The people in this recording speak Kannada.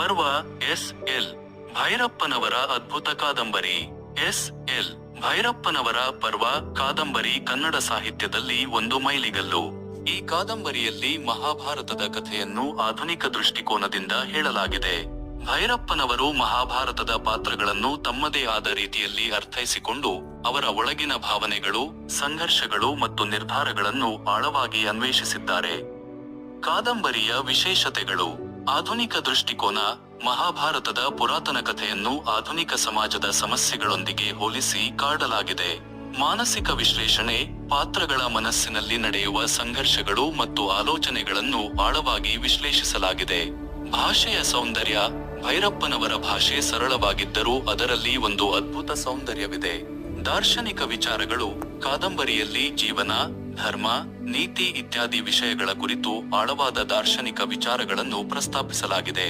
ಪರ್ವ ಎಸ್ ಎಲ್. ಭೈರಪ್ಪನವರ ಅದ್ಭುತ ಕಾದಂಬರಿ. S L. ಭೈರಪ್ಪನವರ ಪರ್ವ ಕಾದಂಬರಿ ಕನ್ನಡ ಸಾಹಿತ್ಯದಲ್ಲಿ ಒಂದು ಮೈಲಿಗಲ್ಲು. ಈ ಕಾದಂಬರಿಯಲ್ಲಿ ಮಹಾಭಾರತದ ಕಥೆಯನ್ನು ಆಧುನಿಕ ದೃಷ್ಟಿಕೋನದಿಂದ ಹೇಳಲಾಗಿದೆ. ಭೈರಪ್ಪನವರು ಮಹಾಭಾರತದ ಪಾತ್ರಗಳನ್ನು ತಮ್ಮದೇ ಆದ ರೀತಿಯಲ್ಲಿ ಅರ್ಥೈಸಿಕೊಂಡು ಅವರ ಒಳಗಿನ ಭಾವನೆಗಳು, ಸಂಘರ್ಷಗಳು ಮತ್ತು ನಿರ್ಧಾರಗಳನ್ನು ಆಳವಾಗಿ ಅನ್ವೇಷಿಸಿದ್ದಾರೆ. ಕಾದಂಬರಿಯ ವಿಶೇಷತೆಗಳು. ಆಧುನಿಕ ದೃಷ್ಟಿಕೋನ ಮಹಾಭಾರತದ ಪುರಾತನ ಕಥೆಯನ್ನು ಆಧುನಿಕ ಸಮಾಜದ ಸಮಸ್ಯೆಗಳೊಂದಿಗೆ ಹೋಲಿಸಿ ಕಾಡಲಾಗಿದೆ. ಮಾನಸಿಕ ವಿಶ್ಲೇಷಣೆ, ಪಾತ್ರಗಳ ಮನಸ್ಸಿನಲ್ಲಿ ನಡೆಯುವ ಸಂಘರ್ಷಗಳು ಮತ್ತು ಆಲೋಚನೆಗಳನ್ನು ಆಳವಾಗಿ ವಿಶ್ಲೇಷಿಸಲಾಗಿದೆ. ಭಾಷೆಯ ಸೌಂದರ್ಯ, ಭೈರಪ್ಪನವರ ಭಾಷೆ ಸರಳವಾಗಿದ್ದರೂ ಅದರಲ್ಲಿ ಒಂದು ಅದ್ಭುತ ಸೌಂದರ್ಯವಿದೆ. ದಾರ್ಶನಿಕ ವಿಚಾರಗಳು, ಕಾದಂಬರಿಯಲ್ಲಿ ಜೀವನ ಧರ್ಮ ನೀತಿ ಇತ್ಯಾದಿ ವಿಷಯಗಳ ಕುರಿತು ಆಳವಾದ ದಾರ್ಶನಿಕ ವಿಚಾರಗಳನ್ನು ಪ್ರಸ್ತಾಪಿಸಲಾಗಿದೆ.